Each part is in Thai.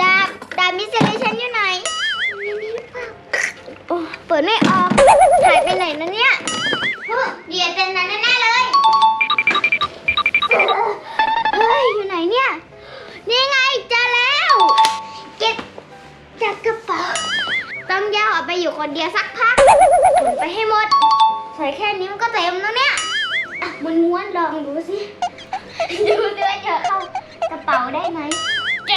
ดาบดาบมิสเตอร์ฉันอยู่ไหนโอ้เปิดไม่ออกหายไปไหนนะเนี่ยเฮ้ยเดียเต็นนั้นแน่ๆเลย เฮ้ย อยู่ไหนเนี่ย นี่ไงเจอแล้ว เก็บจากกระเป๋าต้องยาวออกไปอยู่คนเดียวสักพักขนไปให้หมดใส่แค่นี้มันก็เต็มแล้วเนี่ยอะมันม้วนลองดูสิ ดูสิว่าจะเข้ากระเป๋า ได้ไหมแก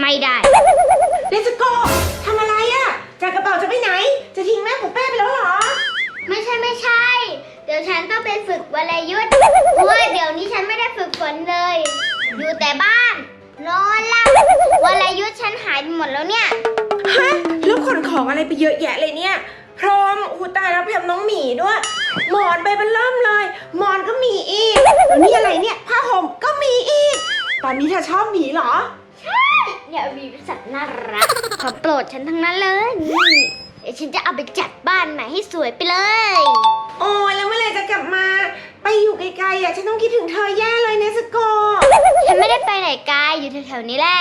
ไม่ได้เนสโกทำอะไรอะจากกระเป๋าจะไปไหน จะทิ้งแม่ของแป้ไปแล้วเหรอ ไม่ใช่ไม่ใช่ เดี๋ยวฉันต้องไปฝึกวลยุทธ์เพราะว่าเดี๋ยวนี้ฉันไม่ได้ฝึกฝนเลย อยู่แต่บ้าน นอนหลับวลยุทธ์ฉันหายไปหมดแล้วเนี่ย ฮะแล้วขนของอะไรไปเยอะแยะเลยเนี่ย พร้อมอูตายแล้วแถมน้องหมีด้วย หมอนใบมันเริ่มเลย หมอนก็มีอีกแล้วนี่อะไรเนี่ยผ้าห่มก็มีอีก ตอนนี้เธอชอบหมีเหรอ เนี่ยมีเป็นสัตว์น่ารัก ของโปรดฉันทั้งนั้นเลยนี่เดี๋ยวฉันจะเอาไปจัดบ้านใหม่ให้สวยไปเลย โอ้ยแล้วเมื่อไหรจะกลับมา ไปอยู่ไกลๆอะฉันต้องคิดถึงเธอแย่เลยเนสโก ฉันไม่ได้ไปไหนไกลอยู่แถวๆนี้แหละ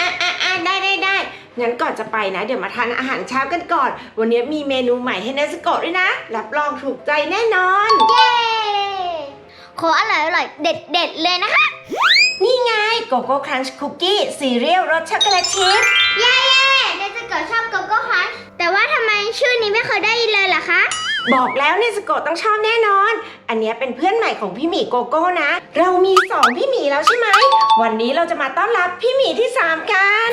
อะอะอะได้ได้ได้ งั้นก่อนจะไปนะ เดี๋ยวมาทานอาหารเช้ากันก่อน วันนี้มีเมนูใหม่ให้เนสโกะด้วยนะ รับรองถูกใจแน่นอน เย้ขออร่อยอร่อยเด็ดเด็ดๆเลยนะคะ นี่ไงโกโก้ครันช์คุกกี้ซีเรียลรสช็อกโกแลตชิพเย้เย้เดยวจะเกิดชอบโกโก้ฮันแต่ว่าทำไมชื่อนี้ไม่เคยได้ยินเลยล่ะคะ บอกแล้วเนสโกะต้องชอบแน่นอน อันเนี้ยเป็นเพื่อนใหม่ของพี่หมีโกโก้นะ เรามีสองพี่หมีแล้วใช่ไหม วันนี้เราจะมาต้อนรับพี่หมีที่3กัน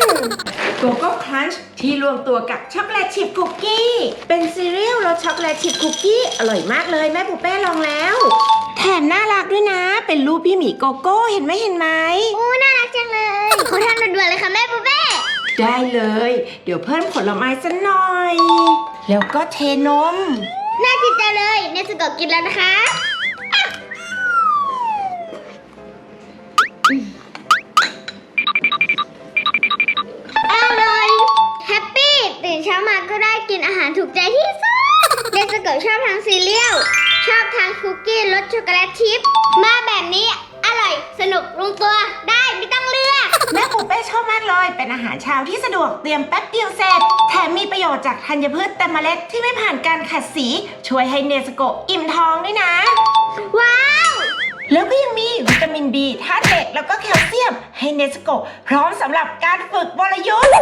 โกโก้ครันช์ที่รวมตัวกับช็อกโกแลตชิพคุกกี้ เป็นซีเรียลรสช็อกโกแลตชิพคุกกี้อร่อยมากเลยแม่ปูเป้ลองแล้ว แถมน่ารักด้วยนะ เป็นรูปพี่หมีโกโก้เห็นไหมเห็นไหม อู้น่ารักจังเลยขอทำด่วนๆเลยค่ะแม่ปูเป้ได้เลย เดี๋ยวเพิ่มผลไม้สักหน่อย แล้วก็เทนม น่าจิตใจเลยเนสกะกินแล้วนะคะ อร่อย แฮปปี้ตื่นเช้ามาก็ได้กินอาหารถูกใจที่สุดเนสกะชอบทานซีเรียล ชอบทานคุกกี้รสช็อกโกแลตชิพ มาแบบนี้ อร่อย สนุกลงตัว ได้ไม่ต้องเลือก แม่ปูเป้ชอบมากเลย เป็นอาหารเช้าที่สะดวกเตรียมแป๊บเดียวเสร็จ แถมมีประโยชน์จากธัญพืชเต็มเมล็ดที่ไม่ผ่านการขัดสี ช่วยให้เนสโกะอิ่มท้องด้วยนะ ว้าว แล้วก็ยังมีวิตามิน B ธาตุเหล็กแล้วก็แคลเซียม ให้เนสโกะพร้อมสำหรับการฝึกวรยุทธ์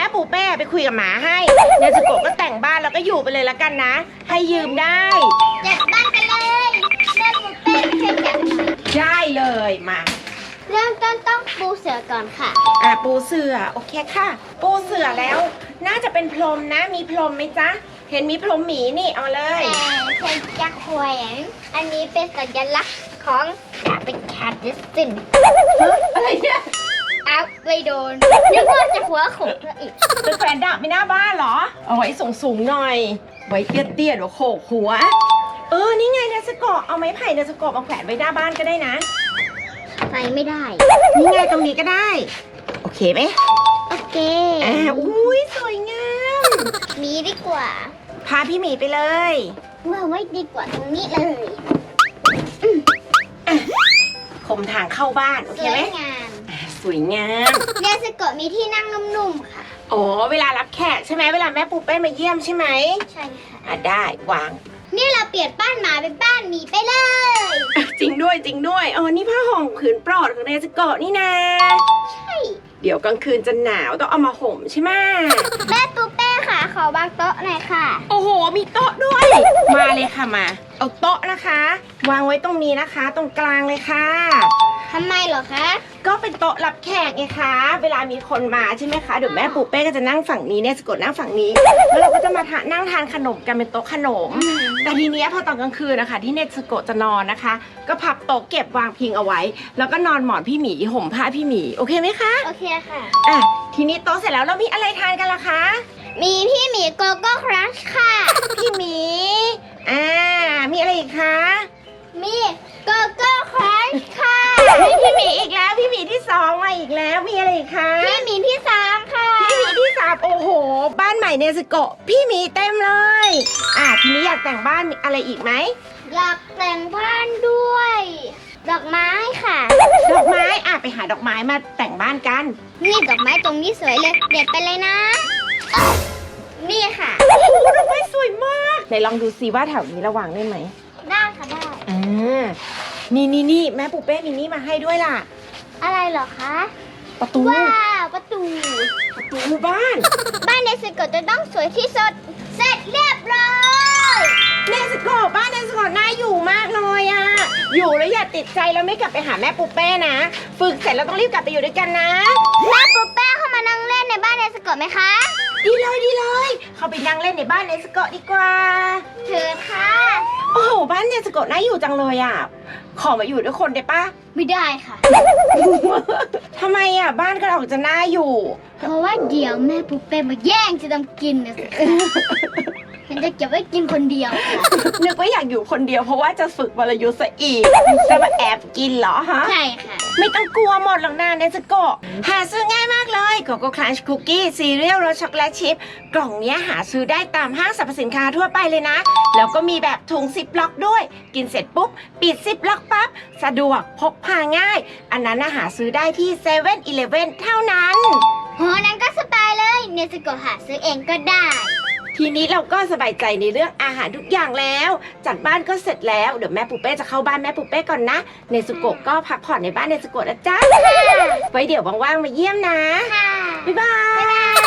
ม่ปูเป้ไปคุยกับหมาให้เนสโกะก็แต่งบ้านแล้วก็อยู่ไปเลยละกันนะ ให้ยืมได้ จัดบ้านไปเลยแม่บุฟเฟ่ช่วยจัดหน่อยได้เลยมา เริ่มต้นต้องปูเสือก่อนค่ะ อะปูเสือโอเคค่ะ ปูเสือแล้ว น่าจะเป็นพรมนะ มีพรมไหมจ๊ะ เห็นมีพรมหมีนี่เอาเลย แต่ฉันจะแขวนอันนี้เป็นสัญลักษณ์ของดาบเป็นคาร์ดิสติน อะไรเนี่ย อัพไม่โดนนึกว่าจะหัวโขกเธออีกเป็นแฟนดับไม่หน้าบ้านเหรอ เอาไว้สูงสูงๆหน่อย ไว้เตี้ยเตี้ยๆเดี๋ยวโขกหัว เออ นี่ไงเนสโกะเอาไม้ไผ่เนสโกะมาแขวนไว้หน้าบ้านก็ได้นะ ไปไม่ได้ นี่ไงตรงนี้ก็ได้ โอเคไหมโอเคอ่าอุ้ยสวยงามมีดีกว่าพาพี่หมีไปเลย เมื่อไว้ดีกว่าตรงนี้เลยคมทางเข้าบ้าน โอสเควไหมยงามอ่า สวยงามเนสโกะมีที่นั่งนุ่มๆค่ะ อ๋อ เวลารับแขกใช่ไหมเวลาแม่ปูเป้มาเยี่ยมใช่ไหมใช่ค่ะ อะได้วาง นี่เราเปลี่ยนบ้านหมาเป็นบ้านหมีไปเลย จริงด้วยจริงด้วยเออนี่ผ้าห่มผืนโปรดของเนสโกะนี่นะใช่ เดี๋ยวกลางคืนจะหนาวต้องเอามาห่มใช่ไหมแม่ปูเป้ค่ะขอวางโต๊ะหน่อยค่ะ โอ้โห มีโต๊ะด้วย มาเลยค่ะมา เอาโต๊ะนะคะ วางไว้ตรงนี้นะคะ ตรงกลางเลยค่ะ ทำไมเหรอคะ ก็เป็นโต๊ะรับแขกไงคะ เวลามีคนมาใช่ไหมคะเดี๋ยวแม่ปูเป้ก็จะนั่งฝั่งนี้เนี่ยสะกดนั่งฝั่งนี้ แล้วเราก็จะมาทานนั่งทานขนมกันเป็นโต๊ะขนม แต่ทีเนี้ยพอตอนกลางคืนนะคะ ที่เนตสโกะจะนอนนะคะ ก็พับโต๊ะเก็บวางพิงเอาไว้ แล้วก็นอนหมอนพี่หมีห่มผ้าพี่หมีโอเคไหมคะโอเคค่ะ อะทีนี้โต๊ะเสร็จแล้วเรามีอะไรทานกันล่ะคะ มีพี่หมีโกโก้ครัชค่ะ พี่หมี อ่า มีอะไรอีกคะ มีโกโก้ครัช กแล้วมีอะไรอีกคะพี่หมีที่สามค่ะ พี่หมีที่สามโอ้โห บ้านใหม่เนสโกะพี่หมีเต็มเลย อะทีนี้อยากแต่งบ้านมีอะไรอีกไหมอยากแต่งบ้านด้วย ดอกไม้ค่ะ ดอกไม้อะไปหาดอกไม้มาแต่งบ้านกัน นี่ดอกไม้ตรงนี้สวยเลย เด็ดไปเลยนะเอ้านี่ค่ะโอ้โหดอกไม้สวยมากไหนลองดูซิว่าแถวนี้ระวางได้ไหมได้ค่ะได้อ่านี่นี่นี่แม่ปูเป้มีนี่มาให้ด้วยล่ะ อะไรเหรอคะ ประตู ว้าวประตู ประตูบ้าน บ้านในสกอตจะต้องสวยที่สุด เสร็จเรียบร้อย เนสโกะบ้านเนสโกะน่าอยู่มากเลยอะอยู่แล้วอย่าติดใจแล้วไม่กลับไปหาแม่ปูเป้นะ ฝึกเสร็จแล้วต้องรีบกลับไปอยู่ด้วยกันนะ แม่ปุ๊บแป้เข้ามานั่งเล่นในบ้านในสกอตไหมคะดีเลยดีเลย เข้าไปนั่งเล่นในบ้านเนสโกะดีกว่า เชิญค่ะ โอ้โหบ้านเนสโกะน่าอยู่จังเลยอะ ขอมาอยู่ด้วยคนได้ปะไม่ได้ค่ะ ทำไมอะบ้านก็ออกจะน่าอยู่ เพราะว่าเดี๋ยวแม่ปุ๊บแป้มาแย่งจะทำกินนะสิคะฉัน จะเก็บไว้กินคนเดียวค่ะนึกว่าอยากอยู่คนเดียวเพราะว่าจะฝึกวรยุทธ์ซะอีกจะมาแอบกินเหรอฮะ ใช่ค่ะ ไม่ต้องกลัวหมดหรอกนะเนสโกะหาซื้อง่ายมากเลยโกโก้ครันช์คุกกี้ซีเรียลรสช็อกโกแลตชิพกล่องเนี้ยหาซื้อได้ตามห้างสรรพสินค้าทั่วไปเลยนะ แล้วก็มีแบบถุงซิปล็อกด้วย กินเสร็จปุ๊บ ปิดซิปล็อกปั๊บ สะดวกพกพาง่าย อันนั้นนะหาซื้อได้ที่7 e เ e ่ e อเท่านั้น โหนั้นก็สบายเลย เนสโกะหาซื้อเองก็ได้ ทีนี้เราก็สบายใจในเรื่องอาหารทุกอย่างแล้ว จัดบ้านก็เสร็จแล้วเดี๋ยวแม่ปูเป้จะเข้าบ้านแม่ปูเป้ก่อนนะเนสุโกะก็พักผ่อนในบ้านเนสุโกะนะจ๊ะไว้เดี๋ยวว่างๆมาเยี่ยมนะ ค่ะ บ๊ายบายบ๊ายบาย